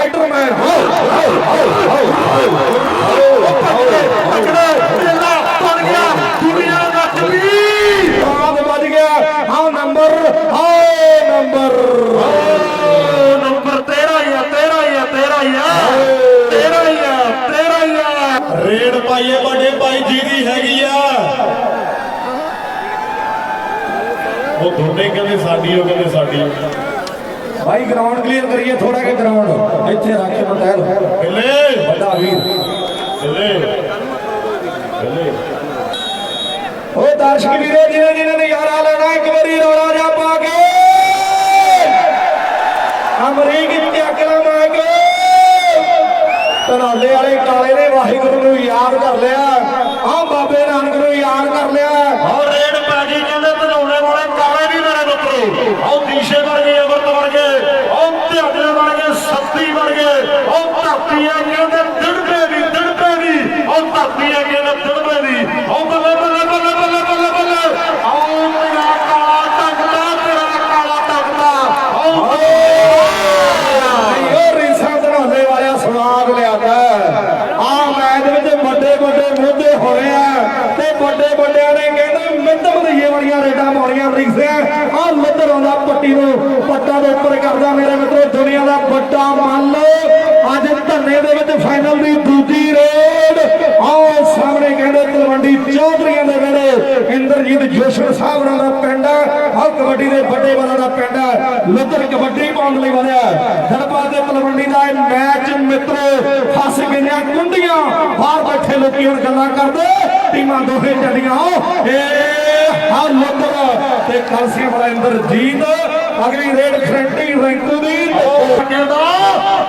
Spider-Man ਤਕੜੇ ਮੇਲਾ ਬਣ ਗਿਆ ਦੁਨੀਆ ਨੱਚ ਗਈ ਬਾਦ ਵੱਜ ਗਿਆ ਹਾਂ ਨੰਬਰ ਹਾਂ ਨੰਬਰ ਓ ਨੰਬਰ 13 ਹੀ ਆ 13 ਹੀ ਆ 13 ਹੀ ਆ 13 ਹੀ ਆ 13 ਹੀ ਆ ਰੇਡ ਪਾਈਏ ਵੱਡੇ ਭਾਈ ਜੀ ਦੀ ਹੈਗੀ ਆ ਉਹ ਦੋਨੇ ਕਹਿੰਦੇ ਸਾਡੀ ਉਹ ਕਹਿੰਦੇ ਸਾਡੀ ਭਾਈ ਗਰਾਊਂਡ ਕਲੀਅਰ ਕਰੀਏ ਥੋੜਾ ਜਿਹਾ ਗਰਾਊਂਡ ਇੱਥੇ ਰੱਖ ਕੇ ਮਟੈਲ ਬੱਲੇ ਵੱਡਾ ਵੀਰ। ਬੱਲੇ ਬੱਲੇ ਉਹ ਦਰਸ਼ਕ ਵੀਰੋ ਜਿਹਨੇ ਜਿਹਨੇ ਨਜ਼ਾਰਾ ਲੈਣਾ ਇੱਕ ਵਾਰੀ ਰੌਲਾ ਜਾ ਪਾ ਕੇ। ਅਮਰੀਕ ਚੱਕਰਾ ਮਾਰ ਕੇ। ਤਨਾਲੇ ਵਾਲੇ ਕਾਲੇ ਨੇ ਵਾਹਿਗੁਰੂ ਨੂੰ ਯਾਦ ਕਰ ਲਿਆ। ਆ ਬਾਬੇ ਨਾਨਕ ਨੂੰ ਯਾਦ ਕਰ ਲਿਆ। ਔਰ ਰੇਡ ਪੈ ਗਈ ਕਹਿੰਦੇ ਧਨੌਲੇ ਵਾਲੇ ਕਾਲੇ ਨਹੀਂ ਮੇਰੇ ਮਿੱਤਰੋ ਉਹ ਦੀਸ਼ੇ ਬਣ ਗਏ ਅਮਰਤ ਬਣ ਗਏ ਉਹ ਧਿਆਨੇ ਬਣ ਗਏ ਸੱਤੀ ਬਣ ਗਏ ਉਹ ਧਰਤੀਆਂ ਕਹਿੰਦੇ ਦਿੜਪੇ ਦੀ ਦਿੜਪੇ ਦੀ ਉਹ ਧਰਤੀਆਂ ਕਹਿੰਦੇ ਦਿੜਪੇ ਦੀ ਉਹ ਬੱਲੇ ਬੱਲੇ ਬੱਲੇ ਬੱਲੇ ਬੱਲੇ ਬੱਲੇ ਆਓ ਮੇਰਾ ਕਾਲਾ ਟਕਦਾ ਤੇਰਾ ਕਾਲਾ ਟਕਦਾ ਆਓ ਨਹੀਂ ਉਹ ਰੀਸਾਂ ਧਨਾਲੇ ਵਾਲਿਆ ਸਵਾਦ ਲਿਆਦਾ ਆ ਮੈਚ ਵਿੱਚ ਵੱਡੇ ਵੱਡੇ ਮੁੱਦੇ ਹੋਏ ਆ ਤੇ ਵੱਡੇ ਵੱਡਿਆਂ ਨੇ ਕਹਿੰਦੇ ਮਿੰਟ ਮਧਈਏ ਵਾਲੀਆਂ ਰੇਡਾਂ ਪਾਉਣੀਆਂ ਰੀਸਿਆ ਆ ਲੱਦਰ ਆਉਂਦਾ ਪੱਟੀ ਨੂੰ ਪੱਟਾਂ ਦੇ ਉੱਪਰ ਕਰਦਾ ਮੇਰੇ ਮਿੱਤਰੋ ਦੁਨੀਆ ਦਾ ਵੱਡਾ ਮੰਨ ਲਓ ਅੱਜ ਧੰਨੇ ਦੇ ਵਿੱਚ ਫਾਈਨਲ ਦੀ ਦੂਜੀ ਰੇਡ ਆਓ ਸਾਹਮਣੇ ਕਹਿੰਦੇ ਤਲਵੰਡੀ ਚੌਧਰੀਆਂ ਦੇ ਵੇਲੇ ਇੰਦਰਜੀਤ ਜੋਸ਼ਰ ਸਾਹਿਬ ਹੋਰਾਂ ਦਾ ਪਿੰਡ ਹੈ ਆਹ ਕਬੱਡੀ ਦੇ ਵੱਡੇ ਵਾਲਾ ਦਾ ਪਿੰਡ ਹੈ ਕਬੱਡੀ ਪਾਉਣ ਲਈ ਵਧਿਆ ਦੜਪਾ ਤੇ ਤਲਵੰਡੀ ਦਾ ਇਹ ਮੈਚ ਮਿੱਤਰੋ ਫਸ ਗਈਆਂ ਕੁੰਡੀਆਂ। ਬਾਹਰ ਬੈਠੇ ਲੋਕੀ ਹੁਣ ਗੱਲਾਂ ਕਰਦੇ, ਟੀਮਾਂ ਦੋਹੇ ਚੱਲੀਆਂ ਆਓ ਇਹ ਆ ਤੇ ਕਲਸੀਆਂ ਵਾਲਾ ਇੰਦਰਜੀਤ, ਅਗਲੀ ਰੇਡ ਖਰੰਟੀ ਰੈਂਕੂ ਦੀ। ਉਹ ਕਹਿੰਦਾ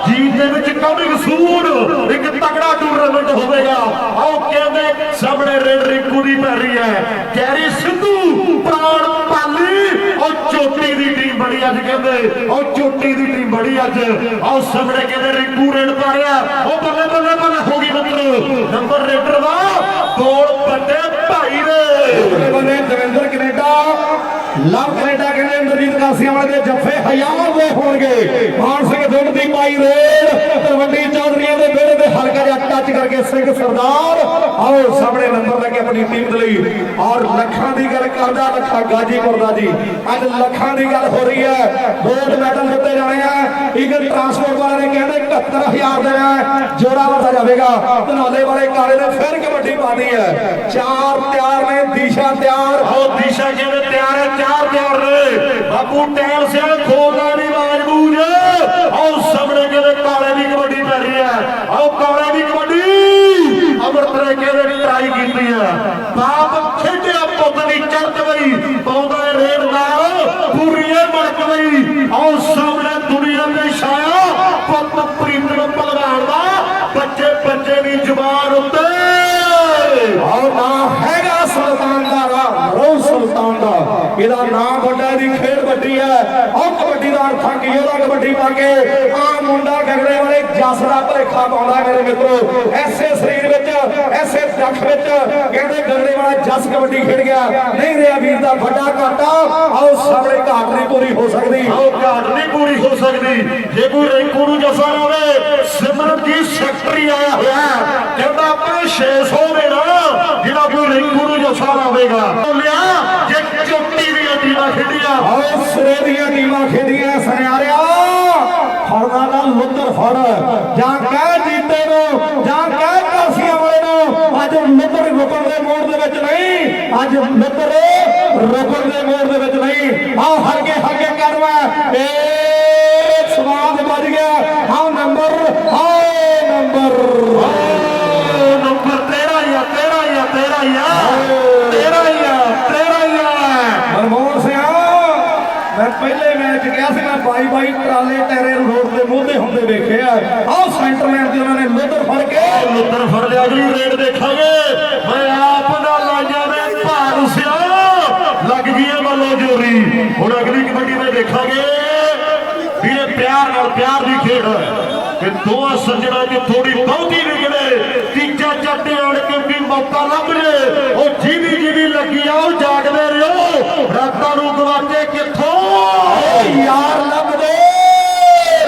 ਜੀਤ ਦੇ ਵਿੱਚ ਕਮਿੰਗ ਸੂਨ ਇੱਕ ਤਕੜਾ ਟੂਰਨਾਮੈਂਟ ਹੋਵੇਗਾ। ਆਓ ਕਹਿੰਦੇ ਸਾਹਮਣੇ ਰੇਡ ਰਿੰਕੂ ਦੀ ਪੈ ਰਹੀ ਹੈ। ਕੈਰੀ ਸਿੱਧੂ, ਪ੍ਰਾਣ ਪਾਲੀ ਉਹ ਚੋਟੀ ਦੀ ਟੀਮ ਬੜੀ ਅੱਜ ਕਹਿੰਦੇ, ਉਹ ਚੋਟੀ ਦੀ ਟੀਮ ਬੜੀ ਅੱਜ। ਆਓ ਸਾਹਮਣੇ ਕਹਿੰਦੇ ਰਿੰਕੂ ਰੇਡ ਪਾ ਉਹ ਬੱਲੇ ਬੱਲੇ ਬੱਲੇ ਹੋ ਗਈ ਮਿੱਤਰੋ ਨੰਬਰ ਰੇਡਰ ਦਾ ਗੋਲ ਵੱਡੇ ਭਾਈ ਦੇ। ਦੂਸਰੇ ਦਵਿੰਦਰ ਕੈਨੇਡਾ। ਲਵ ਕੈਨੇਡਾ ਕਹਿੰਦੇ ਇੰਦਰਜੀਤ ਕਾਸੀਆਂ ਵਾਲੇ ਦੇ ਜੱਫੇ ਹਜ਼ਾਰ ਦੇ ਹੋਣਗੇ। ਮਾਨ ਸਿੰਘ ਦੁੱਧ ਦੀ ਪਾਈ ਰੇਡ। ਤਲਵੰਡੀ ਚੌਧਰੀਆਂ ਦੇ ਹਲਕਾ ਜਿਹਾ ਟੱਚ ਕਰਕੇ ਸਿੰਘ ਸਰਦਾਰ। ਆਓ, ਸਾਹਮਣੇ ਨੰਬਰ ਲੈ ਕੇ ਆਪਣੀ ਟੀਮ ਦੇ ਲਈ। ਔਰ ਲੱਖਾਂ ਦੀ ਗੱਲ ਕਰਦਾ ਲੱਖਾਂ ਗਾਜੀਪੁਰ ਦਾ ਜੀ। ਅੱਜ ਲੱਖਾਂ ਦੀ ਗੱਲ ਹੋ ਰਹੀ ਹੈ। ਗੋਲਡ ਮੈਡਲ ਦਿੱਤੇ ਜਾਣੇ ਆ। ਈਗਲ ਟਰਾਂਸਪੋਰਟ ਵਾਲੇ ਨੇ ਕਹਿੰਦੇ 71000 ਦੇਣਾ ਜੋੜਾ ਵਰਤਾ ਜਾਵੇਗਾ। ਧਨਾਲੇ ਵਾਲੇ ਕਾਲੇ ਨੇ ਫਿਰ ਕਬੱਡੀ ਪਾਦੀ ਹੈ। ਚਾਰ ਤਿਆਰ ਨੇ, ਦਿਸ਼ਾ ਤਿਆਰ। ਆਓ, ਦਿਸ਼ਾ ਕਹਿੰਦੇ ਤਿਆਰ ਹੈ, ਚਾਰ ਤਿਆਰ ਨੇ। ਬਾਪੂ, ਟੈਲ ਸਿੰਘ ਖੋਲਦਾ ਨਹੀਂ ਆਵਾਜ਼ ਬੂਝ ਆਓ ਸਾਹਮਣੇ ਕਹਿੰਦੇ ਕਾਲੇ ਦੀ ਕਬੱਡੀ ਪੈ ਰਹੀ ਹੈ ਆਓ ਕਾਲੇ ਦੀ ਕਬੱਡੀ ਅਮਰਤ ਨੇ ਕਹਿੰਦੇ ਟਰਾਈ ਕੀਤੀ ਹੈ ਬਾਪ ਖੇਡਿਆ ਪੁੱਤ ਦੀ ਚੜਤ ਵਈ ਪਾਉਂਦਾ ਹੈ ਰੇਡ ਨਾਲ ਪੂਰੀ ਇਹ ਮੜਕ ਵਈ ਆਓ ਸਾਹਮਣੇ ਦੁਨੀਆ ਦੇ ਛਾਇਆ ਪੁੱਤ ਪ੍ਰੀਤਮ ਪਹਿਲਵਾਨ ਦਾ ਬੱਚੇ ਬੱਚੇ ਦੀ ਜ਼ੁਬਾਨ ਉੱਤੇ ਔਰ ਨਾਮ ਹੈਗਾ ਸੁਲਤਾਨ ਦਾ ਰਾਮ ਰੋ ਸੁਲਤਾਨ ਦਾ ਇਹਦਾ ਨਾਮ ਵੱਡਾ ਦੀ ਖੇਡ ਵੱਡੀ ਹੈ। ਉਹ ਕਬੱਡੀ ਦਾ ਅਰਥਾਂ ਕੀ ਉਹਦਾ ਕਬੱਡੀ ਪਾ ਕੇ ਆ ਮੁੰਡਾ ਗਗੜੇ ਵਾਲੇ ਜਸ ਦਾ ਭਲੇਖਾ ਪਾਉਂਦਾ ਮੇਰੇ ਮਿੱਤਰੋ। ਐਸੇ ਸਰੀਰ ਵਿੱਚ, ਐਸੇ ਜੱਖ ਵਿੱਚ ਕਹਿੰਦੇ ਗਗੜੇ ਵਾਲਾ ਜਸ ਕਬੱਡੀ ਖੇਡ ਗਿਆ? ਨਹੀਂ ਰਿਹਾ ਵੀਰ ਦਾ ਵੱਡਾ ਘਾਟਾ। ਆਓ ਸਾਹਮਣੇ ਘਾਟ ਨਹੀਂ ਪੂਰੀ ਹੋ ਸਕਦੀ। ਆਓ ਘਾਟ ਨਹੀਂ ਪੂਰੀ ਹੋ ਸਕਦੀ। ਜੇ ਕੋਈ ਰੈਂਕੂ ਨੂੰ ਜਸਾ ਲਾਵੇ ਸਿਮਰਨ ਦੀ ਸੈਕਟਰੀ ਆਇਆ ਹੋਇਆ ਹੈ। ਕਹਿੰਦਾ ਆਪਣੇ 600 ਦੇਣਾ ਜਿਹੜਾ ਕੋਈ ਰੈਂਕੂ ਨੂੰ ਜਸਾ ਲਾਵੇਗਾ ਲਿਆ, ਜੇ ਖੇਡੀਆਂ ਆਓ ਸਿਰੇ ਦੀਆਂ ਟੀਮਾਂ ਖੇਡੀਆਂ ਸੁਨਿਆਰਿਆ ਫੜਦਾ ਨਾ ਲੁੱਤਰ ਫੜ। ਜਾਂ ਕਹਿ ਜੀਤੇ ਨੂੰ, ਜਾਂ ਕਹਿ ਕਾਸੀਆਂ ਵਾਲੇ ਨੂੰ, ਅੱਜ ਲੁੱਤਰ ਰੁਕਣ ਦੇ ਮੋੜ ਦੇ ਵਿੱਚ ਨਹੀਂ, ਅੱਜ ਲੁੱਤਰ ਰੁਕਣ ਦੇ ਮੋੜ ਦੇ ਵਿੱਚ ਨਹੀਂ। ਆਹ ਹਲਕੇ ਹਲਕੇ ਕਰਵਾ ਏ ਸਵਾਦ ਵੱਜ ਗਿਆ। ਹਾਂ ਨੰਬਰ ਹਾਂ ਨੰਬਰ। ਓ ਨੰਬਰ 13 ਹੀ ਆ 13 ਹੀ ਆ 13 ਹੀ ਆ 13 ਹੀ ਆ 13 ਹੀ ਆ ਮਨਮੋਹਨ ਸਿਆ ਮੈਂ ਪਹਿਲੇ ਮੈਚ ਗਿਆ ਸੀ, ਮੈਂ ਬਾਈ ਬਾਈ ਟਰਾਲੇ ਟੈਰੇ ਰੋਡ ਦੇ ਮੂਹਰੇ ਹੁੰਦੇ ਵੇਖੇ ਆਹ ਸੈਂਟਰ ਲਾਈਨ ਉਹਨਾਂ ਨੇ ਲੁੱਦਰ ਫੜ ਕੇ। ਲੁੱਤਰ ਫੜ ਲਿਆ, ਅਗਲੀ ਰੇਡ ਦੇਖਾਂਗੇ। ਮੈਂ ਆਪ ਨਾ ਲਾਈਆਂ ਨੇ ਭਾਰ ਸਿਆ। ਲੱਗ ਗਈਆਂ ਵੱਲੋਂ ਜੋਰੀ। ਹੁਣ ਅਗਲੀ ਕਬੱਡੀ ਦੇ ਦੇਖਾਂਗੇ। ਵੀਰੇ, ਪਿਆਰ ਨਾਲ ਪਿਆਰ ਦੀ ਖੇਡ ਕਿ ਦੋਹਾਂ ਸੱਜਣਾ ਦੀ ਥੋੜੀ ਬਹੁਤੀ ਵਿਗੜੇ। ਤੀਜਾ ਚੱਟੇ ਆਣ ਕੇ ਵੀ ਮੌਕਾ ਲੱਭ ਜੇ। ਉਹ ਜਿਹਦੀ ਜਿਹਦੀ ਲੱਗੀ ਆ, ਉਹ ਜਾਗਦੇ ਰਿਓ ਰਾਤਾਂ ਨੂੰ ਗਵਾਚੇ ਯਾਰ ਲੱਭਦੇ।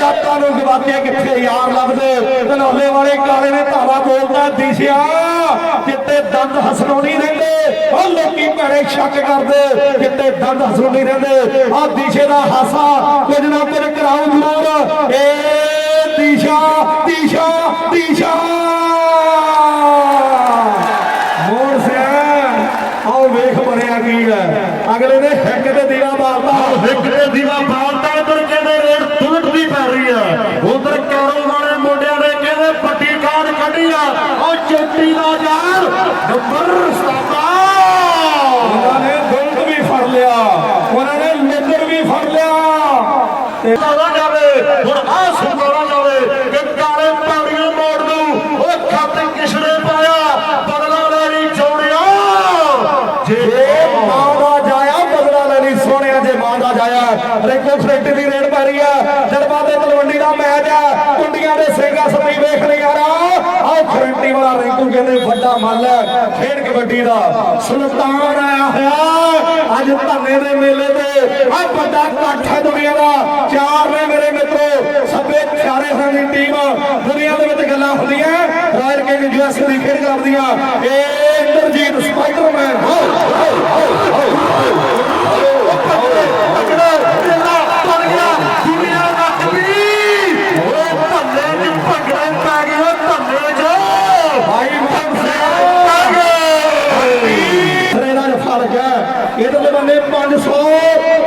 ਰਾਤਾਂ ਨੂੰ ਗਵਾਚੇ ਕਿੱਥੇ ਯਾਰ ਲੱਭਦੇ। ਧਨੌਲੇ ਵਾਲੇ ਕਾਲੇ ਨੇ ਧਾਵਾ ਬੋਲਦਾ ਦਿਸ਼ਿਆ। ਜਿੱਤੇ ਦੰਦ ਹਸਣੋਂ ਨਹੀਂ ਰਹਿੰਦੇ, ਉਹ ਲੋਕੀ ਭੈੜੇ ਸ਼ੱਕ ਕਰਦੇ। ਜਿੱਤੇ ਦੰਦ ਹਸਣੋਂ ਨਹੀਂ ਰਹਿੰਦੇ, ਆ ਦਿਸ਼ੇ ਦਾ ਹਾਸਾ ਕੁਝ ਨਾ ਕੁਝ ਕਰਾਉ ਜ਼ਰੂਰ। ਏ ਦਿਸ਼ਾ ਦਿਸ਼ਾ ਦਿਸ਼ਾ। ਮੋੜ ਸਿਆ। ਆਓ ਵੇਖ ਬਣਿਆ ਕੀ ਹੈ। ਅਗਲੇ ਨੇ ਹਿੱਕ ਤੇ ਦੀਵਾ ਮਾਰਦਾ ਇੱਕ ਤੇ ਦੀਵਾ ਬਾਲਦਾ ਇਧਰ ਕਹਿੰਦੇ ਰੇਡ ਤੁਲਟਦੀ ਪੈ ਰਹੀ ਆ ਉਧਰ ਕੈਰੋ ਵਾਲੇ ਮੁੰਡਿਆਂ ਨੇ ਕਹਿੰਦੇ ਪੱਟੀ ਕਾਢ ਕੱਢੀ ਆ ਚੋਟੀ ਦਾ ਯਾਰ ਨੰਬਰ ਉਹਨਾਂ 17 ਨੇ ਦੁਲਟ ਵੀ ਫੜ ਲਿਆ। ਉਹਨਾਂ ਨੇ ਮਿੱਤਰ ਵੀ ਫੜ ਲਿਆ। ਤੇ ਜਾਵੇ ਹੁਣ ਆ ਸੁਣਾਵਾ ਜਾਵੇ ਕਿ ਕਾਲੇ ਪੌੜੀਆਂ ਮੋੜ ਨੂੰ ਉਹ ਖਾਤੇ ਕਿਸ਼ਨੇ ਪਾਇਆ ਬਦਲਾ ਲੈਣੀ ਚੋੜਿਆ ਜੇ ਜੇ ਮਾਂ ਦਾ ਜਾਇਆ ਬਦਲਾ ਲੈਣੀ ਸੋਹਣਿਆ ਜੇ ਮਾਂ ਦਾ ਜਾਇਆ ਰੇਕੋ ਫਰੈਕਟ ਦੀ ਰੇਡ ਪੈ ਰਹੀ ਆ ਜੜਬਾ ਤੇ ਤਲਵੰਡੀ ਦਾ ਮੈਚ ਆ ਕੁੰਡੀਆਂ ਦੇ ਸਿੰਘਾ ਸਮੀ ਵੇਖ ਲਈ ਯਾਰਾ ਆਹ ਵਾਲਾ ਰਿੰਕੂ ਕਹਿੰਦੇ ਵੱਡਾ ਮੱਲ ਹੈ ਖੇਡ ਕਬੱਡੀ ਦਾ। ਸੁਲਤਾਨ ਆਇਆ ਹੋਇਆ ਅੱਜ ਧੰਨੇ ਦੇ ਮੇਲੇ ਤੇ। ਆ ਵੱਡਾ ਇਕੱਠ ਹੈ ਦੁਨੀਆ ਦਾ, ਚਾਰ ਨੇ ਮੇਰੇ ਮਿੱਤਰੋ, ਸਭੇ ਪਿਆਰੇ ਦੀ ਟੀਮ, ਦੁਨੀਆ ਦੇ ਵਿੱਚ ਗੱਲਾਂ ਹੁੰਦੀਆਂ ਰਾਇਲ ਕਿੰਗ ਯੂਐਸ ਦੀ ਖੇਡ ਕਰਦੀਆਂ। ਇਹ ਇੰਦਰਜੀਤ ਸਪਾਈਡਰਮੈਨ ਅਗੜਾ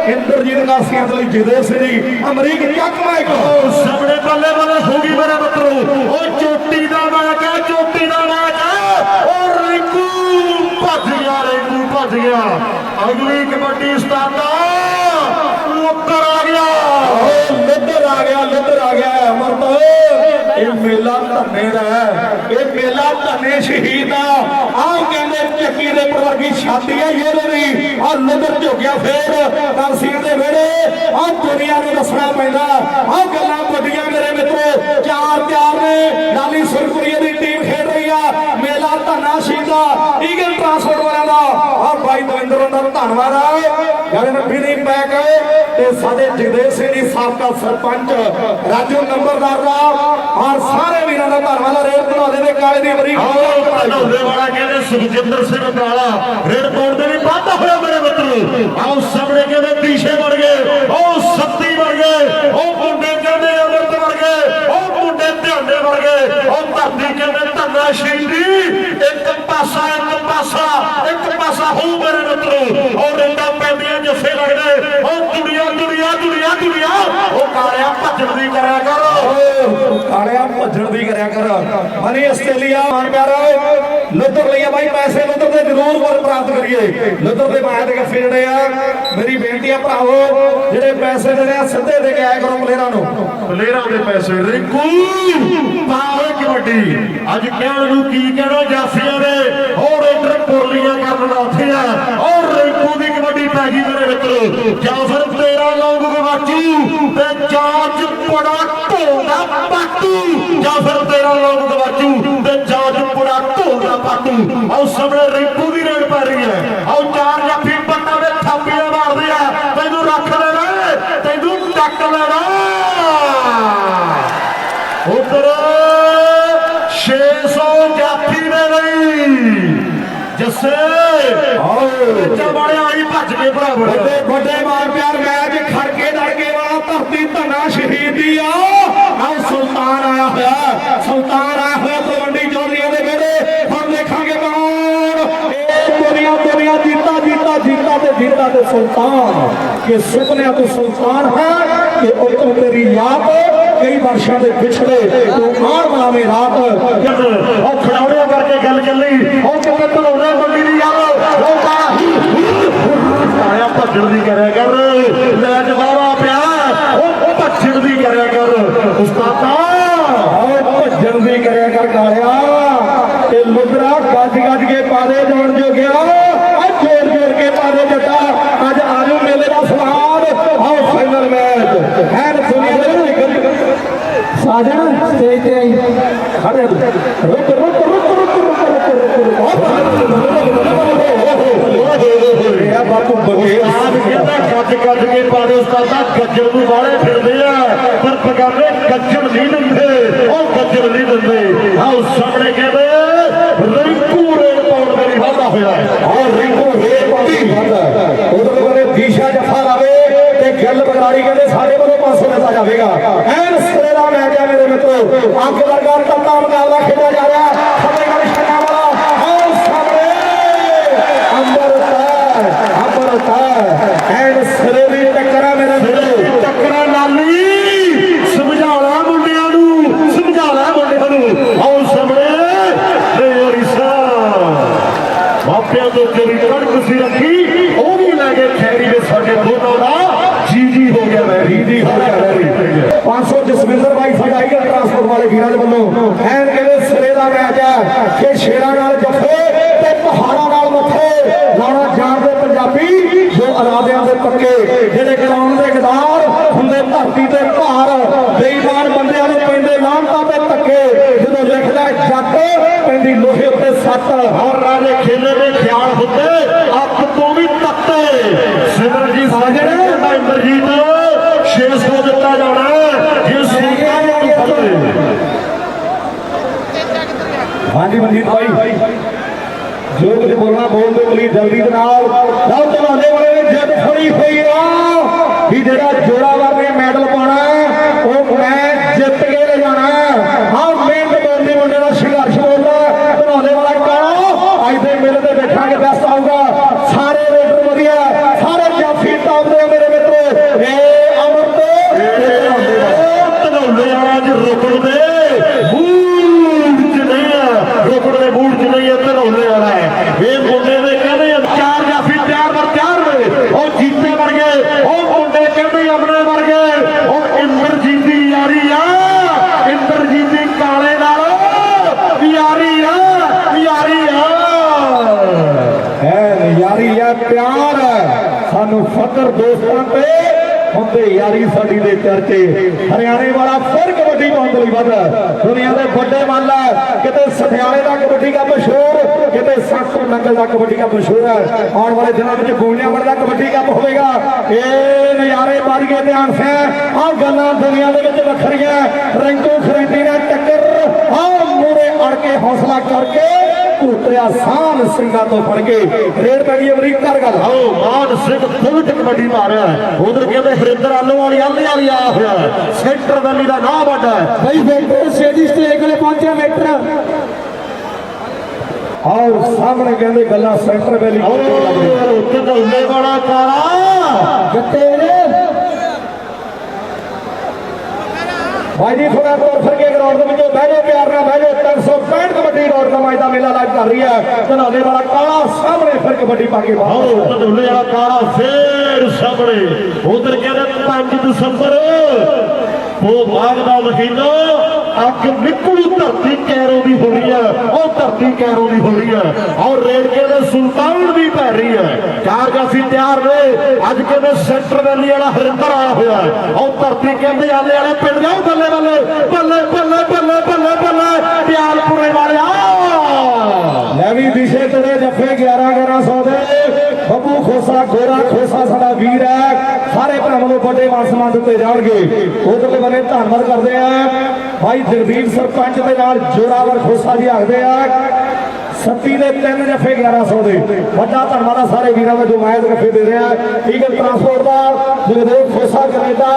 ਇੰਦਰਜੀਤ ਗਾਸੀਆਂ ਲਈ ਜਿਹਦੇ ਸ੍ਰੀ ਅਮਰੀਕ ਚੱਕ ਮਾਈਕ ਸਾਹਮਣੇ ਬੱਲੇ ਬੱਲੇ ਹੋ ਗਈ ਮੇਰੇ ਮਿੱਤਰੋ ਉਹ ਚੋਟੀ ਦਾ ਮੈਚ ਹੈ, ਚੋਟੀ ਦਾ ਮੈਚ ਹੈ। ਉਹ ਰਿੰਕੂ ਭੱਜ ਗਿਆ ਰਿੰਕੂ ਭੱਜ ਗਿਆ। ਅਗਲੀ ਗਿਆ ਅਮਰਤ ਇਹ ਮੇਲਾ ਧੰਨੇ ਦਾ ਇਹ ਮੇਲਾ ਧੰਨੇ ਸ਼ਹੀਦ ਦਾ ਆਹ ਕਹਿੰਦੇ ਚੱਕੀ ਦੇ ਪ੍ਰਵਰਗੀ ਛਾਤੀ ਹੈ ਇਹਦੇ ਵੀ। ਆ ਲੱਦਰ ਝੋਕਿਆ ਫੇਰ। ਕਰਸੀਆਂ ਦੇ ਵੇੜੇ ਆ ਦੁਨੀਆ ਨੂੰ ਦੱਸਣਾ ਪੈਂਦਾ। ਆ ਗੱਲਾਂ ਵੱਡੀਆਂ ਮੇਰੇ ਮਿੱਤਰੋ। ਚਾਰ ਚਾਰ ਨੇ। ਲਾਲੀ ਸੁਰਖੁਰੀਏ ਦੀ ਟੀਮ ਖੇਡ ਰਹੀ ਆ। ਮੇਲਾ ਧੰਨਾ ਸ਼ਹੀਦ ਦਾ ਈਗਲ ਟਰਾਂਸਪੋਰਟ ਵਾਲਿਆਂ ਦਾ। ਆ ਬਾਈ ਦਵਿੰਦਰ ਉਹਨਾਂ ਦਾ ਧੰਨਵਾਦ ਆ। ਜਿਹੜੇ ਨੇ ਬਿਨੀ ਪੈਕ ਤੇ ਸਾਡੇ ਜਗਦੇਵ ਸਿੰਘ ਜੀ ਸਾਬਕਾ ਸਰਪੰਚ ਰਾਜੂ ਨੰਬਰਦਾਰ ਦਾ। ਔਰ ਸਾਰੇ ਵੀਰਾਂ ਦਾ ਧੰਨਵਾਦ ਰੇਡ ਬਣਾਉਂਦੇ ਨੇ ਕਾਲੇ ਦੀ ਆਓ ਧਨੌਲੇ ਵਾਲਾ ਕਹਿੰਦੇ ਸੁਖਜਿੰਦਰ ਸਿੰਘ ਕਾਲਾ ਰੇਡ ਪਾਉਣ ਦੇ ਵੀ ਵਾਧਾ ਹੋਇਆ ਮੇਰੇ ਮਿੱਤਰੋ। ਆਓ ਸਾਹਮਣੇ ਕਹਿੰਦੇ ਦੀਸ਼ੇ ਬਣ ਗਏ। ਉਹ ਸੱਤੀ ਬਣ ਗਏ। ਉਹ ਮੁੰਡੇ ਕਹਿੰਦੇ ਅਮਰਤ ਬਣ ਗਏ। ਉਹ ਮੁੰਡੇ ਉਹ ਧਰਤੀ ਕਹਿੰਦੇ ਧੰਨਾ ਸ਼ੀਲਦੀ ਇੱਕ ਪਾਸਾ ਇੱਕ ਪਾਸਾ ਇੱਕ ਪਾਸਾ ਹੋ ਮੇਰੇ ਮਿੱਤਰੋ। ਉਹ ਰੇਡਾਂ ਪੈਂਦੀਆਂ ਜੱਫੇ ਲੱਗਦੇ ਉਹ ਦੁਨੀਆ ਦੁਨੀਆ ਦੁਨੀਆ ਦੁਨੀਆ, ਉਹ ਕਾਲਿਆ ਭੱਜਣ ਦੀ ਕਰਿਆ ਕਰ। ਕਾਲਿਆ ਭੱਜਣ ਦੀ ਕਰਿਆ ਕਰ। ਮਨੀ ਆਸਟ੍ਰੇਲੀਆ, ਮਾਨ ਪਿਆਰਾ ਲੁੱਧਰ ਲਈਆ ਪੈਸੇ ਲੁੱਧਰ ਦੇ ਜ਼ਰੂਰ ਵਰ ਪ੍ਰਾਪਤ ਕਰੀਏ। ਲੁੱਧਰ ਦੇ ਮਾਇਆ ਗੱਫੇ ਜਿਹੜੇ ਆ, ਮੇਰੀ ਬੇਨਤੀ ਆ ਭਰਾਵੋ, ਜਿਹੜੇ ਪੈਸੇ ਦੇਣੇ ਆ, ਸਿੱਧੇ ਦੇ ਕੇ ਆਇਆ ਕਰੋ ਪਲੇਅਰਾਂ ਨੂੰ। ਪਲੇਅਰਾਂ ਦੇ ਪੈਸੇ ਰਿੰਕੂ ਪਾਵੇ ਕਬੱਡੀ। ਅੱਜ ਕਹਿਣ ਨੂੰ ਕੀ ਕਹਿਣਾ, ਜਾਫੀਆਂ ਦੇ ਹੋਰ ਇੱਧਰ ਪੁਰਲੀਆਂ ਕਰਨ ਲਾਥੇ ਆ। ਔਰ ਰਿੰਕੂ ਦੀ ਕਬੱਡੀ ਪੈ ਗਈ ਮੇਰੇ ਮਿੱਤਰੋ। ਜਾਂ ਫਿਰ ਤੇਰਾ ਲੌਂਗ ਗਵਾਚੂ ਤੇ ਚਾਚ ਬੜਾ ਢੋਂਦਾ ਪਾਟੂ। ਜਾਂ ਫਿਰ ਤੇਰਾ ਲੌਂਗ ਆਓ ਬੱਚਾ ਆਈ ਭੱਜ ਕੇ ਭਰਾਵਰ ਵੱਡੇ ਵੱਡੇ ਮਾਰ ਪਿਆਰ, ਮੈਚ ਖੜਕੇ ਡੜਕੇ ਵਾਲਾ ਧਰਤੀ ਧੰਨਾ ਸ਼ਹੀਦ ਦੀ ਆ। ਆ ਸੁਲਤਾਨ ਆਇਆ ਹੋਇਆ, ਸੁਲਤਾਨ ਆਇਆ ਹੋਇਆ ਤਲਵੰਡੀ ਚੌਧਰੀਆਂ ਦੇ ਵਿਹੜੇ। ਹੁਣ ਦੇਖਾਂਗੇ ਕੌਣ। ਇਹ ਦੁਨੀਆ ਦੁਨੀਆ ਜੀਤਾ ਜੀਤਾ ਜੀਤਾ ਤੇ ਜੀਤਾ ਤੇ ਸੁਲਤਾਨ। ਕਿ ਸੁਪਨਿਆਂ ਤੋਂ ਸੁਲਤਾਨ ਹੈ, ਕਿ ਉਹ ਤੇਰੀ ਯਾਦ ਕਈ ਵਰਸ਼ਾਂ ਦੇ ਪਿਛਲੇ ਤੂੰ ਆਣ ਮਨਾਵੇਂ ਰਾਤ ਉਹ ਖੜਾਉਣਿਆਂ ਕਰਕੇ ਗੱਲ ਚੱਲੀ ਉਹ ਕਿਤੇ ਧਰੋਣੇ ਮੰਡੀ ਦੀ ਯਾਰ, ਉਹ ਆਇਆ ਭੱਜਣ ਦੀ ਕਰਿਆ ਕਰ, ਲੈ ਜਵਾਬਾ ਪਿਆ, ਉਹ ਭੱਜਣ ਦੀ ਕਰਿਆ ਕਰ, ਉਸਤਾਦਾ ਆਓ ਭੱਜਣ ਦੀ ਕਰਿਆ ਕਰ ਕਾਲਿਆ ਤੇ ਲੁੱਦਰਾ ਸਟੇਜ ਤੇ ਆਈ ਖੜੇ ਰੁਕ ਰੁਕ ਰੁਕ ਰੁਕ ਰੁਕ ਇਹ ਬਾਪੂ ਬਗੇਲ ਆਪ ਕਹਿੰਦਾ ਕੱਜ ਕੱਜ ਕੇ ਪਾਦੇ ਉਸਤਾਦਾ ਗੱਜਰ ਨੂੰ ਵਾਲੇ ਫਿਰਦੇ ਆ ਪਰ ਪਗਾਨੇ ਗੱਜਰ ਨਹੀਂ ਦਿੰਦੇ ਉਹ ਗੱਜਰ ਨਹੀਂ ਦਿੰਦੇ ਆਓ ਸਾਹਮਣੇ ਕਹਿੰਦੇ ਰਿੰਕੂ ਰੇਡ ਪਾਉਣ ਦੇ ਲਈ ਵਾਦਾ ਹੋਇਆ ਹਾਂ ਰਿੰਕੂ ਰੇਡ ਪਾਉਣ ਦੀ ਵਾਦਾ ਉਹਦੇ ਕੋਲੇ ਦੀਸ਼ਾ ਜਫਾ ਲਾਵੇ ਤੇ ਗੱਲ ਬਗਾੜੀ ਕਹਿੰਦੇ ਸਾਡੇ ਵੱਲੋਂ 500 ਦਿੱਤਾ ਜਾਵੇਗਾ ਐਨ ਮਿੱਤਰੋ ਅੱਗ ਵਰਗਾ ਤੱਤਾ ਮੁਕਾਬਲਾ ਖੇਡਿਆ ਜਾ ਰਿਹਾ ਫਤਿਹਗੜ੍ਹ ਛੱਡਾ ਵਾਲਾ ਆਓ ਸਾਹਮਣੇ ਅੰਬਰਤਾ ਅੰਬਰਤਾ ਐਨ ਸਿਰੇ ਦੀ ਟੱਕਰ ਹੈ ਮੇਰੇ ਮਿੱਤਰੋ ਟੱਕਰਾ ਨਾਲੀ ਸਮਝਾਉਣਾ ਮੁੰਡਿਆਂ ਨੂੰ ਸਮਝਾਉਣਾ ਮੁੰਡਿਆਂ ਨੂੰ ਆਓ ਸਾਹਮਣੇ ਰੇ ਓਰੀਸਾ ਮਾਪਿਆਂ ਤੋਂ ਜਿਹੜੀ ਕੜਕ ਸੀ ਰੱਖੀ ਉਹ ਵੀ ਲੈ ਕੇ ਖੈਰੀ ਦੇ ਸਾਡੇ ਦੋਨੋਂ ਦਾ ਜੀ ਜੀ ਹੋ ਗਿਆ ਵੈਰੀ ਜੀ ਹੋ ਗਿਆ ਵੈਰੀ 500 ਜਸਵਿੰਦਰ ਬਾਈ ਸਾਡਾ ਆਈਗਲ ਟਰਾਂਸਪੋਰਟ ਵਾਲੇ ਵੀਰਾਂ ਦੇ ਵੱਲੋਂ ਐਨ ਕਹਿੰਦੇ ਸਿਰੇ ਦਾ ਮੈਚ ਹੈ। ਕਿ ਸ਼ੇਰਾਂ ਨਾਲ ਜੱਫੇ ਤੇ ਪਹਾੜਾਂ ਨਾਲ ਮੱਥੇ ਲਾਉਣਾ ਜਾਣਦੇ ਪੰਜਾਬੀ, ਜੋ ਅਰਾਦਿਆਂ ਦੇ ਪੱਕੇ, ਜਿਹੜੇ ਕੌਮ ਦੇ ਗਦਾਰ ਹੁੰਦੇ ਧਰਤੀ ਤੇ ਭਾਰ, ਬੇਈਮਾਨ ਬੰਦਿਆਂ ਨੂੰ ਪੈਂਦੇ ਲਾਂਤਾਂ ਤੇ ਧੱਕੇ, ਜਦੋਂ ਲਿਖਦਾ ਜੱਟ ਪੈਂਦੀ ਲੋਹੇ ਉੱਤੇ ਸੱਟ ਔਰ ਰਾਜੇ ਖੇਲੇ ਦੇ ਖਿਆਲ ਹੁੰਦੇ ਅੱਖ ਤੋਂ ਵੀ ਤੱਤੇ ਸਿਮਰਜੀਤ ਸਾਜਣ ਕਹਿੰਦਾ ਇੰਦਰਜੀਤ 600 ਦਿੱਤਾ ਜਾਣਾ ਜੇ ਸੁਣਿਆ ਨਹੀਂ ਹਾਂਜੀ ਮਨਜੀਤ ਭਾਈ ਜੋ ਕੁਝ ਬੋਲਣਾ ਬੋਲ ਦਿਓ ਪਲੀਜ਼ ਜਲਦੀ ਦੇ ਨਾਲ ਲਓ ਚਲਾਉਂਦੇ ਵਾਲੇ ਨੇ ਜਿੱਦ ਫੜੀ ਹੋਈ ਆ ਵੀ ਜਿਹੜਾ ਜੋੜਾਵਰ ਨੇ ਮੈਡਲ ਪਾਉਣਾ ਉਹ ਮੈਚ ਜਿੱਤ ਕੇ ਲੈ ਜਾਣਾ ਹਾਂ ਮਿਹਨਤ ਕਰਦੇ ਮੁੰਡੇ ਦਾ ਸੰਘਰਸ਼ ਬੋਲਦਾ ਬਣਾਉਂਦੇ ਵਾਲਾ ਕਾਲਾ ਅੱਜ ਦੇ ਮੇਲੇ ਤੇ ਬੈਠਾਂਗੇ ਬੈਸਟ ਆਊਗਾ ਸਾਰੇ ਰੇਡਰ ਵਧੀਆ ਸਾਰੇ ਜਾਫੀ ਟਾਪ ਦੇ ਮੇਰੇ ਮਿੱਤਰੋ ਇਹ ਅਮਰਤ ਤੇ ਬਣਾਉਂਦੇ ਵਾਲਾ ਧਨੌਲੇ ਵਾਲਾ ਅੱਜ ਰੁਕਣ ਦੇ ਬੂਟ ਚ ਨਹੀਂ ਆ ਰੁਕਣ ਦੇ ਬੂਟ ਚ ਨਹੀਂ ਆ ਧਨੌਲੇ ਵਾਲਾ ਹੈ ਇਹ ਮੁੰਡੇ ਦੇ ਕਹਿੰਦੇ ਆ ਚਾਰ ਜਾਫੀ ਤਿਆਰ ਵਰ ਤਿਆਰ ਵੇ ਉਹ ਜੀਤੇ ਵਰਗੇ ਉਹ ਮੁੰਡੇ ਕਹਿੰਦੇ ਆਪਣੇ ਵਰਗੇ ਉਹ ਇੰਦਰਜੀਤ ਦੀ ਯਾਰੀ ਆ। ਇੰਦਰਜੀਤ ਦੀ ਕਾਲੇ ਨਾਲ ਯਾਰੀ ਆ ਯਾਰੀ ਆ। ਹੈ, ਯਾਰੀ ਹੈ ਪਿਆਰ ਹੈ ਸਾਨੂੰ ਫਕਰ ਦੋਸਤਾਂ ਤੇ ਹੁੰਦੇ ਯਾਰੀ ਸਾਡੀ ਦੇ ਚਰਚੇ ਹਰਿਆਣੇ ਵਾਲਾ ਫਿਰ ਕਬੱਡੀ ਪਾਉਣ ਲਈ ਵੱਧ। ਦੁਨੀਆ ਦੇ ਵੱਡੇ ਮੱਲ ਕਿਤੇ ਸਠਿਆਲੇ ਦਾ ਕਬੱਡੀ ਕੱਪ ਮਸ਼ਹੂਰ, ਕਿਤੇ ਸੰਸਕ੍ਰਿਤ ਨੰਗਲ ਦਾ ਕਬੱਡੀ ਕੱਪ ਮਸ਼ਹੂਰ ਹੈ। ਆਉਣ ਵਾਲੇ ਦਿਨਾਂ ਵਿੱਚ ਗੋਲੀਆਂ ਗੋਲੀਆਂਵੜ ਦਾ ਕਬੱਡੀ ਕੱਪ ਹੋਵੇਗਾ। ਇਹ ਨਜ਼ਾਰੇ ਬਾਰੀਏ ਧਿਆਨ ਸੇ। ਆਹ ਗੱਲਾਂ ਦੁਨੀਆ ਦੇ ਵਿੱਚ ਵੱਖਰੀਆਂ। ਰੰਗੋ ਖਰੰਡੀ ਨਾਲ ਟੱਕਰ। ਆਹ ਮੂਰੇ ਅੜ ਕੇ ਹੌਸਲਾ ਕਰਕੇ ਭੂਤਰਿਆ ਸਾਨ ਸਿੰਘਾਂ ਤੋਂ ਫੜ ਕੇ ਰੇਡ ਪੈਣੀ ਅਮਰੀਕਾ ਕਰ ਗੱਲ। ਆਓ ਮਾਨ ਸਿੰਘ ਚ ਕਬੱਡੀ ਮਾਰਿਆ ਉਧਰ ਕਹਿੰਦੇ ਹਰਿੰਦਰ ਆਲੂ ਵਾਲੀ ਆਲੇ ਵਾਲੀ ਆਇਆ ਹੋਇਆ ਸੈਂਟਰ ਵੈਲੀ ਦਾ ਨਾਮ ਵੱਡਾ ਬਈ ਵੇਟਰ ਸਟੇਜੀ ਸਟੇਜ ਕੋਲੇ ਪਹੁੰਚਿਆ ਵੇਟਰ ਆਓ ਸਾਹਮਣੇ ਕਹਿੰਦੇ ਗੱਲਾਂ ਸੈਂਟਰ ਵੈਲੀ ਰਹੀਆਂ ਉਹ ਧਨੌਲੇ ਵਾਲਾ ਕਾਲਾ। ਗੱਤੇ ਨੇ। ਭਾਈ ਜੀ ਥੋੜਾ ਤੋਰ ਫਿਰ ਕੇ ਗਰਾਊਂਡ ਦੇ ਵਿੱਚੋਂ ਬਹਿ ਜਾਓ ਪਿਆਰ ਨਾਲ ਬਹਿ ਜਾਓ। 365 ਕਬੱਡੀ ਰੋਡ ਦਾ ਮੈਚ ਦਾ ਮੇਲਾ ਲਾਈਵ ਕਰ ਰਹੀ ਹੈ। ਧਨੌਲੇ ਵਾਲਾ ਕਾਲਾ ਸਾਹਮਣੇ ਫਿਰ ਕਬੱਡੀ ਪਾ ਕੇ ਬਾਹਰ ਆਓ ਧਨੌਲੇ ਵਾਲਾ ਕਾਲਾ ਫੇਰ ਸਾਹਮਣੇ। ਉਧਰ ਕਹਿੰਦੇ 5 ਦਸੰਬਰ ਉਹ ਬਾਗ ਦਾ ਮਹੀਨਾ। ਅੱਗ ਨਿਕਲੂ, ਧਰਤੀ ਕੈਰੋ ਦੀ ਹੋ ਰਹੀ ਹੈ। ਉਹ ਧਰਤੀ ਕੈਰੋ ਦੀ ਹੋ ਰਹੀ ਹੈ। ਔਰ ਰੇੜਕੇ ਦੇ ਸੁਲਤਾਨ ਵੀ ਪੈ ਰਹੀ ਹੈ। ਚਾਰ ਜਾਫੀ ਤਿਆਰ ਨੇ। ਅੱਜ ਕਹਿੰਦੇ ਸੈਂਟਰ ਵੈਲੀ ਵਾਲਾ ਹਰਿੰਦਰ ਆਇਆ ਹੋਇਆ ਹੈ। ਉਹ ਧਰਤੀ ਕਹਿੰਦੇ ਆਲੇ ਵਾਲੇ ਪਿੰਡ ਜਾਓ, ਬੱਲੇ ਬੱਲੇ ਬੱਲੇ ਬੱਲੇ ਬੱਲੇ ਬੱਲੇ ਬੱਲੇ, ਪਿਆਲਪੁਰੇ ਵਾਲਿਆ। ਲੈ ਵੀ ਦਿਸ਼ੇ ਤੇਰੇ ਜੱਫੇ 11 1100 ਦੇ। ਬੱਬੂ ਖੋਸਾ ਗੋਰਾ ਖੋਸਾ ਸਾਡਾ ਵੀਰ ਹੈ। ਵੱਡੇ ਮਾਨ ਦਿੱਤੇ ਜਾਣਗੇ। ਉਧਰਲੇ ਬੰਨੇ ਧੰਨਵਾਦ ਕਰਦੇ ਆ। ਭਾਈ ਜਗਦੀਪ ਸਰਪੰਚ ਦੇ ਨਾਲ ਜੋਰਾਵਰ ਖੋਸਾ ਜੀ ਆਖਦੇ ਆ ਸੱਤੀ ਦੇ ਤਿੰਨ ਜੱਫੇ 1100 ਦੇ। ਵੱਡਾ ਧੰਨਵਾਦ ਆ ਸਾਰੇ ਵੀਰਾਂ ਦਾ ਜੋ ਮੈਚ ਜੱਫੇ ਦੇ ਰਿਹਾ ਈਗਲ ਟਰਾਂਸਪੋਰਟ ਦਾ ਜਗਦੇਵ ਖੋਸਾ ਕੈਨੇਡਾ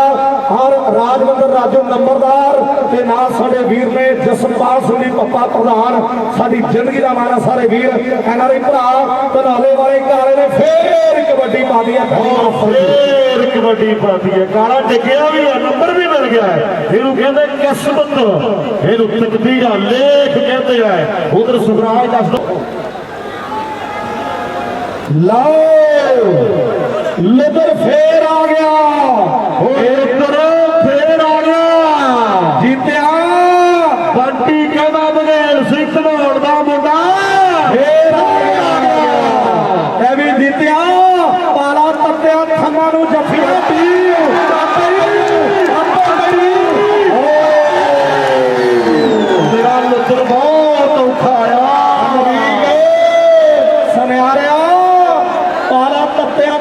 ਔਰ ਰਾਜਵੰਦਰ ਰਾਜੂ ਨੰਬਰਦਾਰ ਤੇ ਨਾਲ ਸਾਡੇ ਵੀਰ ਨੇ ਜਸਪਾਲ ਸਿੰਘ ਪੱਪਾ ਪ੍ਰਧਾਨ। ਸਾਡੀ ਜ਼ਿੰਦਗੀ ਦਾ ਮਾਣਾ ਸਾਰੇ ਵੀਰ ਐਨਆਰਆਈ ਭਰਾ, ਧਨਾਲੇ ਵਾਲੇ ਘਾਲੇ ਨੇ ਫੇਰ ਕਬੱਡੀ ਪਾ ਦੀ ਫੇਰ ਕਬੱਡੀ ਪਾਤੀ ਹੈ। ਕਾਲਾ ਟਿਕਿਆ ਵੀ ਹੈ ਨੰਬਰ ਵੀ ਮਿਲ ਗਿਆ ਹੈ। ਇਹਨੂੰ ਕਹਿੰਦੇ ਕਿਸਮਤ। ਇਹਨੂੰ ਤਕਦੀਰ ਲੇਖ ਕਹਿੰਦੇ ਆ। ਉਧਰ ਸੁਖਰਾਜ ਦੱਸ ਲਓ। ਲੁੱਦਰ ਫੇਰ ਆ ਗਿਆ। ਉਧਰ ਫੇਰ ਆ ਗਿਆ। ਜੀਤਿਆ। ਬੰਟੀ ਕਹਿੰਦਾ ਬਗੈਰ ਸਿੰਘ ਧਨੌੜ ਦਾ ਮੁੰਡਾ ਫੇਰ ਆ ਗਿਆ ਇਹ ਵੀ ਜੀਤਿਆ ਪਾਲਾ ਤੱਤਿਆ ਥੰਮਾਂ ਨੂੰ ਜੱਫੀਆਂ ਦੀ ਮੇਰਾ ਲੁੱਦਰ ਬਹੁਤ ਔਖਾ ਆ ਸੁਨਿਆਰਿਆ ਪਾਲਾ ਤੱਤਿਆ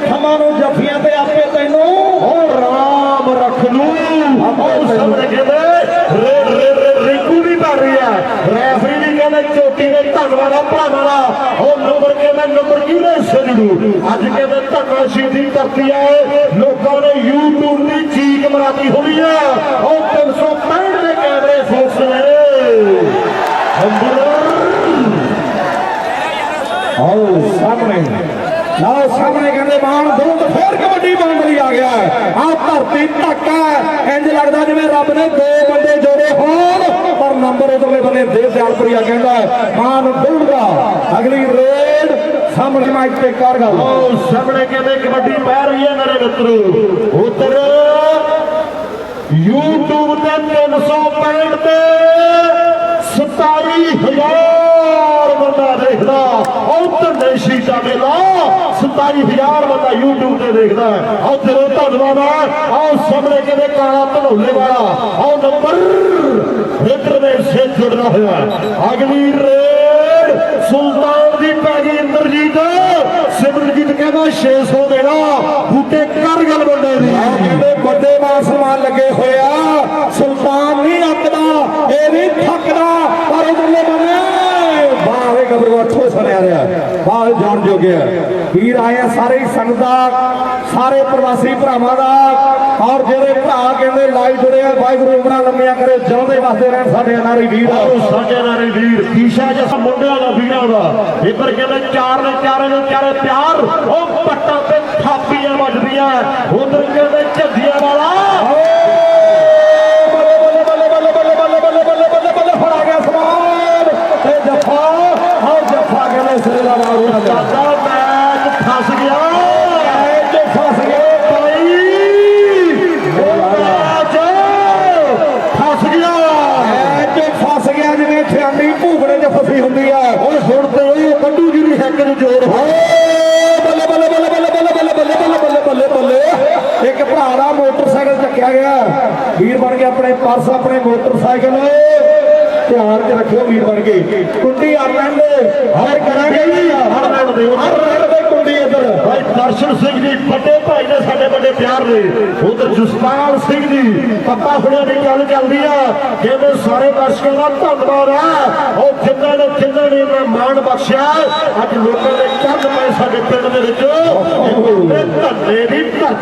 ਬੇਨਤੀ ਭਰਾਵਾਂ ਦਾ। ਉਹ ਨੰਬਰ ਕਹਿੰਦਾ ਨੰਬਰ ਕਿਹਨੇ ਸਜੜੂ ਅੱਜ ਕਹਿੰਦੇ ਧੰਨਾ ਸ਼ਹੀਦੀ ਧਰਤੀ ਆਏ। ਲੋਕਾਂ ਨੇ YouTube ਦੀ ਚੀਕ ਮਰਾਤੀ ਹੋਈ ਆ। ਉਹ 365 ਦੇ ਕੈਮਰੇ ਫੋਕਸ ਨੇ। ਅੰਦਰ ਆਓ, ਸਾਹਮਣੇ। ਲਓ ਸਾਹਮਣੇ ਕਹਿੰਦੇ ਮਾਨ ਦੁੱਧ ਫੇਰ ਕਬੱਡੀ ਬਾਂਡ ਲਈ ਆ ਗਿਆ ਆ ਧਰਤੀ ਧੱਕਾ ਇੰਜ ਲੱਗਦਾ ਜਿਵੇਂ ਰੱਬ ਨੇ ਦੋ ਬੰਦੇ ਜੋੜੇ ਹੋਣ, ਪਰ ਨੰਬਰ ਉਧਰਲੇ ਬੰਨੇ ਦੇ ਦਿਆਲਪੁਰੀਆ ਕਹਿੰਦਾ ਮਾਨ ਦੁੱਧ ਅਗਲੀ ਰੇਡ ਸਾਹਮਣੇ ਮਾਈਕ ਤੇ ਕਰ ਗੱਲ। ਉਹ ਸਾਹਮਣੇ ਕਹਿੰਦੇ ਕਬੱਡੀ ਪੈ ਰਹੀ ਹੈ ਮੇਰੇ ਮਿੱਤਰੋ। ਉਧਰ YouTube ਤੇ 365 ਤੇ 27000 ਬੰਦਾ ਦੇਖਦਾ, ਉਧਰ ਦੇਸ਼ੀ ਦਾ ਮੇਲਾ 27000 ਬੰਦਾ YouTube ਤੇ ਦੇਖਦਾ ਹੈ। ਆਓ ਤੇਰੇ ਧੰਨਵਾਦ ਆਓ ਸਾਹਮਣੇ ਕਹਿੰਦੇ ਕਾਲਾ ਧਨੌਲੇ ਵਾਲਾ, ਆਓ ਨੰਬਰ ਰੇਡਰ ਦੇ ਸੇ ਜੁੜਨਾ ਹੋਇਆ ਅਗਲੀ ਰੇਡ, ਸੁਲਤਾਨ ਦੀ ਪੈ ਗਈ ਇੰਦਰਜੀਤ ਸਿਮਰਜੀਤ ਕਹਿੰਦਾ 600 ਦੇਣਾ, ਬੂਟੇ ਕਰ ਗੱਲ ਬੰਦੇ ਦੀ। ਕਹਿੰਦੇ ਵੱਡੇ ਮਾਨ ਸਨਮਾਨ ਲੱਗੇ ਹੋਇਆ ਸੁਲਤਾਨ ਨਹੀਂ ਅੱਕਦਾ, ਇਹ ਨਹੀਂ ਥੱਕਦਾ ਪਰ ਉਧਰਲੇ ਬੰਨੇ ਬਾਹਰੇ ਗੱਭਰੂ ਸੁਣਿਆ ਰਿਹਾ। ਬਾਹਰ ਜਾਣ ਜੋਗਿਆ ਵੀਰ ਆਏ ਸਾਰੇ ਸੰਗਤ ਦਾ, ਸਾਰੇ ਪ੍ਰਵਾਸੀ ਭਰਾਵਾਂ ਦਾ। ਔਰ ਜਿਹੜੇ ਭਰਾ ਕਹਿੰਦੇ ਲਾਈਵ ਜੁੜੇ ਵਾਹਿਗੁਰੂ ਉਮਰਾਂ ਲੰਮੀਆਂ ਕਰੇ, ਜਿਉਂਦੇ ਵਸਦੇ ਰਹਿਣ ਸਾਡੇ ਅਨਾਰੀ ਵੀਰ। ਸਾਡੇ ਨਾਰੇ ਵੀਰ। ਕੀਸ਼ਾ ਜਿਹਾ ਮੁੰਡਿਆਂ ਦਾ ਵੀਰਾਂ ਦਾ ਇੱਧਰ ਕਹਿੰਦੇ ਚਾਰ ਨੇ ਚਾਰੇ ਨੇ ਚਾਰੇ ਪਿਆਰ, ਉਹ ਪੱਟਾਂ ਤੇ ਥਾਪੀਆਂ ਵੱਜਦੀਆਂ। ਉਧਰ ਚੱਕਿਆ ਗਿਆ। ਵੀਰ ਬਣ ਕੇ ਆਪਣੇ ਪਰਸ ਆਪਣੇ ਮੋਟਰਸਾਈਕਲ ਧਿਆਨ 'ਚ ਰੱਖਿਓ ਵੀਰ ਬਣ ਕੇ। ਕੁੰਡੀ ਆ ਲੈਂਦੇ ਹਰ ਕਰਾਂਗੇ ਜੀ ਹਰ ਲੈਣ ਦੇ ਹਰ ਲੈਣ ਦੇ ਕੁੰਡੀ ਇੱਧਰ। ਭਾਈ ਦਰਸ਼ਨ ਸਿੰਘ ਜੀ ਵੱਡੇ ਭਾਈ ਨੇ ਸਾਡੇ ਵੱਡੇ ਪਿਆਰ ਨੇ ਉਧਰ ਜਸਪਾਲ ਸਿੰਘ ਜੀ ਪੱਪਾ ਫੜਿਆ ਦੀ ਗੱਲ ਚੱਲਦੀ ਆ। ਕਹਿੰਦੇ ਸਾਰੇ ਦਰਸ਼ਕਾਂ ਦਾ ਧੰਨਵਾਦ ਆ। ਉਹ ਜਿੰਨਾਂ ਨੇ ਜਿੰਨਾਂ ਨੇ ਇੰਨਾ ਮਾਣ ਬਖਸ਼ਿਆ। ਅੱਜ ਲੋਕਾਂ ਦੇ ਚੰਨ ਪਏ ਸਾਡੇ ਪਿੰਡ ਦੇ ਵਿੱਚ। ਇਹ ਧੰਨੇ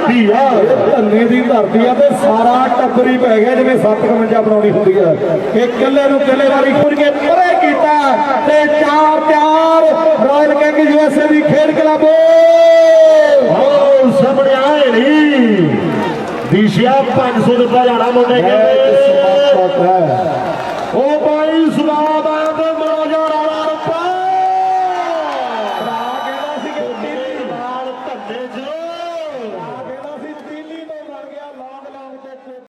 ਧਰਤੀ ਆ ਧੰਨੇ ਦੀ ਧਰਤੀ ਆ ਤੇ ਸਾਰਾ ਟੱਬਰੀ ਪੈ ਗਿਆ ਜਿਵੇਂ ਸੱਤ ਕਮੰਜਾ ਬਣਾਉਣੀ ਹੁੰਦੀ ਆ। ਇਹ ਇਕੱਲੇ ਨੂੰ ਕਿੱਲੇ ਵਾਲੀ ਖੁਰ ਕੇ ਪਰੇ ਕੀਤਾ ਤੇ ਚਾਰ ਚਾਰ ਰਾਇਲ ਕਿੰਗ ਯੂਐਸਏ ਦੀ ਖੇਡ ਕਲੱਬ। ਉਹ ਸਾਹਮਣੇ ਆਏ ਨਹੀਂ। ਦੀਸ਼ਿਆ 500 ਦਿੱਤਾ ਜਾਣਾ ਮੁੰਡੇ ਕਹਿੰਦੇ।